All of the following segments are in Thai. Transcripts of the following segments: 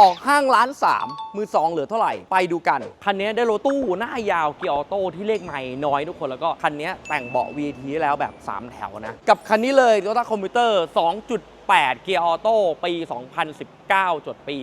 ออกห้างร้านสามมือสองเหลือเท่าไหร่ ไปดูกัน คันนี้ได้รถตู้หน้ายาวเกียร์ออโต้ที่เลขใหม่น้อยทุกคนแล้วก็คันนี้แต่งเบาะ VAT แล้วแบบ 3 แถวนะ กับคันนี้เลย Toyota Commuter 2.8 เกียร์ออโต้ปี 2019 จดปี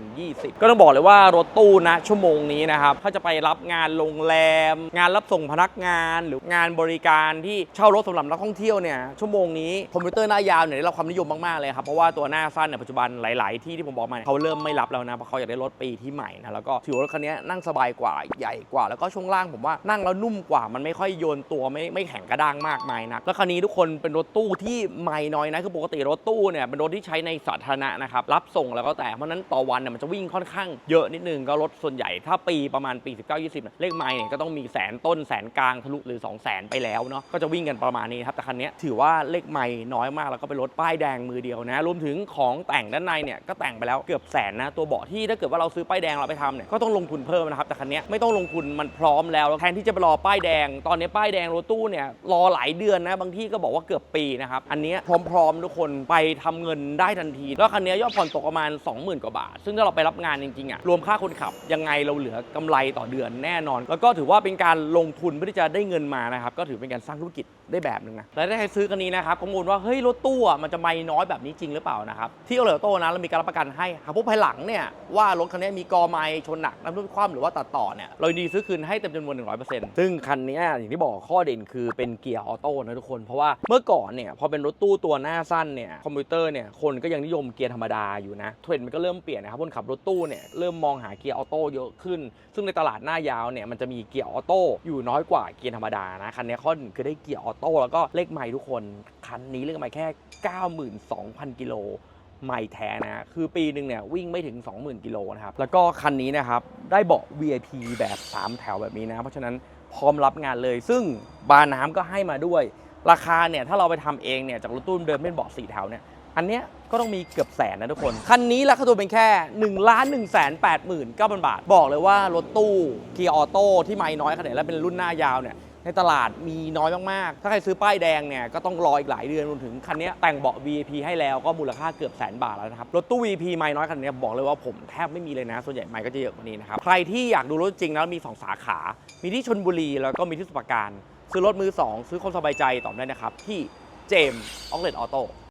2020 ก็ต้องบอกเลยว่ารถตู้นะชั่วโมงนี้นะครับ ถ้าจะไปรับงานโรงแรม งานรับส่งพนักงานหรืองานบริการที่เช่ารถสำหรับนักท่องเที่ยวเนี่ยชั่วโมงนี้คอมพิวเตอร์หน้ายาวเนี่ยได้รับความนิยมมาก ๆ เลยครับ เพราะว่าตัวหน้าสั้นเนี่ยปัจจุบันหลาย ๆ ที่ที่ผมบอกมาเขาเริ่มไม่รับแล้วนะเพราะเขาอยากได้รถปีที่ใหม่นะแล้วก็ถือว่ารถคันนี้นั่งสบายกว่าใหญ่กว่า แล้วก็ช่วงล่างผมว่านั่งแล้วนุ่มกว่ามันไม่ค่อยโยนตัวไม่ไม่แข็งกระด้างมากมายนักแล้วคันนี้ทุกคนเป็นรถตู้ที่ไม่น้อยนะคือปกติรถตู้เนี่ยเป็นรถที่ใช้ในสาธารณะนะครับรับส่งแล้วก็แต่เพราะนั้นต่อวันเนี่ยมันจะวิ่งค่อนข้างเยอะนิดนึงก็รถส่วนใหญ่ถ้าปีประมาณปี 19 20เนี่ยเลขไมล์เนี่ยก็ต้องมีแสนต้นแสนกลางทะลุหรือ 2 0 0แสนไปแล้วเนาะก็จะวิ่งกันประมาณนี้ครับแต่คันนี้ถือว่าเลขไมล์น้อยมากแล้วก็เป็นรถป้ายแดงมือเดียวนะรวมถึงของแต่งด้านในเนี่ยก็แต่งไปแล้วเกือบแสนนะตัวเบาะที่ถ้าเกิดว่าเราซื้อป้ายแดงเราไปทำเนี่ยก็ต้องลงทุนเพิ่มนะครับแต่คันนี้ไม่ต้องลงทุนมันพร้อมแล้วแทนที่จะไปรอป้ายแดง ตอนนี้ป้ายแดงรถตู้เนี่ยรอหลายเดือนนะบางที่ก็บอกว่าเกือบปีนะครับอันนี้พร้อม ๆ ทุกคนไปทำเงินได้ทันที แล้วคันนี้ยอดผ่อนตกประมาณ 20,000 กว่าบาท ซึ่งถ้าเราไปรับงานจริงๆอะรวมค่าคนขับยังไงเราเหลือกำไรต่อเดือนแน่นอน แล้วก็ถือว่าเป็นการลงทุนเพื่อที่จะได้เงินมานะครับก็ถือเป็นการสร้างธุรกิจ ได้แบบหนึ่งนะและถ้าใครซื้อคันนี้นะครับข้อมูลว่าเฮ้ยรถตู้มันจะไม่น้อยแบบนี้จริงหรือเปล่านะครับที่โอเลโต้นะเรามีการรับประกันให้หากพบภายหลังเนี่ยว่ารถคันนี้มีกอไม้ชนหนักน้ำท่วมคว่ำหรือว่าตัดต่อเนี่ยเรายินดีซื้อคืนให้เต็มจำนวน 100%ซึ่งคันนี้อย่างที่บอกข้อเด่นคือเป็นเกียร์ออโต้นะทุกคนเพราะว่าเมื่อก่อนเนี่ยพอเป็นรถตู้ตัวหน้าสั้นเนี่ยคอมพิวเตอร์เนี่ยคนก็ยังนิยมเกียร์ธรรมดาอยู่นะเทรนด์มันก็เริ่มเปลี่ยนนะครับคนขับรถตู้เนี่ยเริ่มมองหาเกียร์ออโต้เยอะขึ้น ซึ่งในตลาดหน้ายาวเนี่ยมันจะมีเกียร์ออโต้อยู่น้อยกว่าเกียร์ธรรมดานะคันนี้ข้อหนึ่งคือได้เกียร์ออโโต้แล้วก็เลขไมล์ทุกคน คันนี้เลขไมล์แค่ 92,000 กิโลไม่แท้นะ คือปีหนึ่งเนี่ยวิ่งไม่ถึง 20,000 กิโลนะครับ แล้วก็คันนี้นะครับ ได้เบาะ VIP แบบ 3 แถวแบบนี้นะ เพราะฉะนั้นพร้อมรับงานเลย ซึ่งบาร์น้ำก็ให้มาด้วย ราคาเนี่ยถ้าเราไปทำเองเนี่ยจากรถตู้เดิมเป็นเบาะ 4 แถวเนี่ย อันเนี้ยก็ต้องมีเกือบแสนนะทุกคน คันนี้ราคาตัวเป็นแค่1 1 8 9 0 0 0บาท บอกเลยว่ารถตู้เกียร์ออโต้ที่ไม่น้อยขนาดนี้และเป็นรุ่นหน้ายาวเนี่ย ในตลาดมีน้อยมากๆ ถ้าใครซื้อป้ายแดงเนี่ยก็ต้องรออีกหลายเดือนรวมถึงคันนี้แต่งเบาะ VIP ให้แล้วก็มูลค่าเกือบแสนบาทแล้วนะครับ รถตู้ VIP ไม่น้อยคันนี้บอกเลยว่าผมแทบไม่มีเลยนะ ส่วนใหญ่ไม่ก็จะเยอะกว่านี้นะครับ ใครที่อยากดูรถจริงแล้วมี 2 สาขา มีที่ชนบุรีแล้วก็มีที่สุพรปรณการ ซื้อรถมือ 2 ซื้อความสบายใจตอบได้นะครับที่เจมส์ออกเลตออโต้